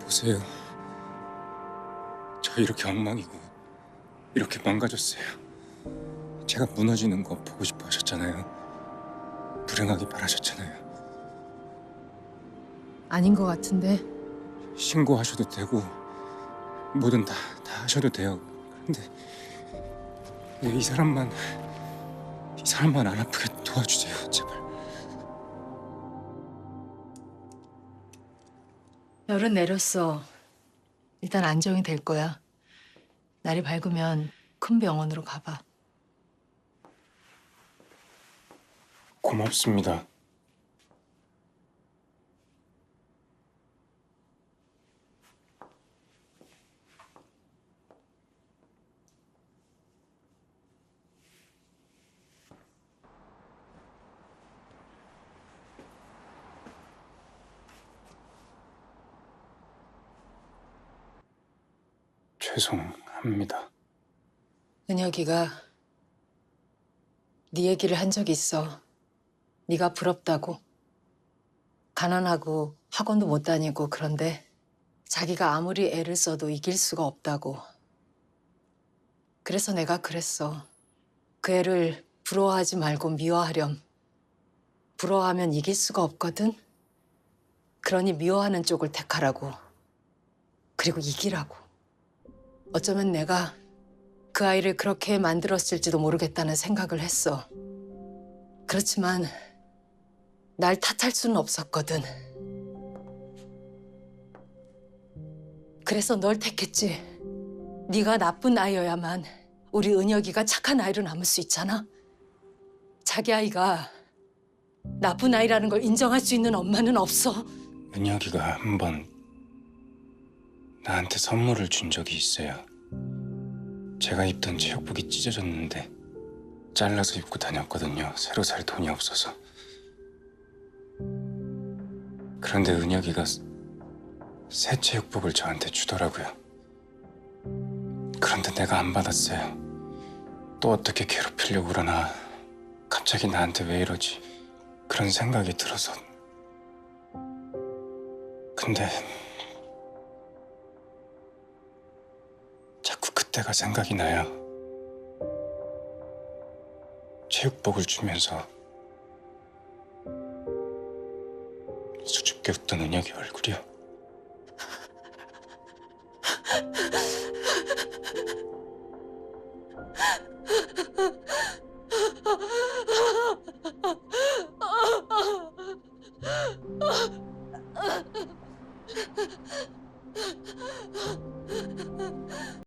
보세요. 저 이렇게 엉망이고 이렇게 망가졌어요. 제가 무너지는 거 보고 싶어 하셨잖아요. 불행하게 바라셨잖아요. 아닌 것 같은데 신고하셔도 되고 뭐든 다, 다 하셔도 돼요. 근데 왜 이 사람만 이 사람만 안 아프게 도와주세요, 제발. 열은 내렸어. 일단 안정이 될 거야. 날이 밝으면 큰 병원으로 가봐. 고맙습니다. 죄송합니다. 은혁이가 네 얘기를 한 적이 있어. 네가 부럽다고. 가난하고 학원도 못 다니고 그런데 자기가 아무리 애를 써도 이길 수가 없다고. 그래서 내가 그랬어. 그 애를 부러워하지 말고 미워하렴. 부러워하면 이길 수가 없거든. 그러니 미워하는 쪽을 택하라고. 그리고 이기라고. 어쩌면 내가 그 아이를 그렇게 만들었을지도 모르겠다는 생각을 했어. 그렇지만 날 탓할 수는 없었거든. 그래서 널 택했지. 네가 나쁜 아이여야만 우리 은혁이가 착한 아이로 남을 수 있잖아. 자기 아이가 나쁜 아이라는 걸 인정할 수 있는 엄마는 없어. 은혁이가 한번 나한테 선물을 준 적이 있어요. 제가 입던 제육복이 찢어졌는데 잘라서 입고 다녔거든요. 새로 살 돈이 없어서. 그런데 은혁이가 새 제육복을 저한테 주더라고요. 그런데 내가 안 받았어요. 또 어떻게 괴롭히려고 그러나 갑자기 나한테 왜 이러지 그런 생각이 들어서 근데 그때가 생각이 나요. 체육복을 주면서 수줍게 웃던 은혁이 얼굴이요.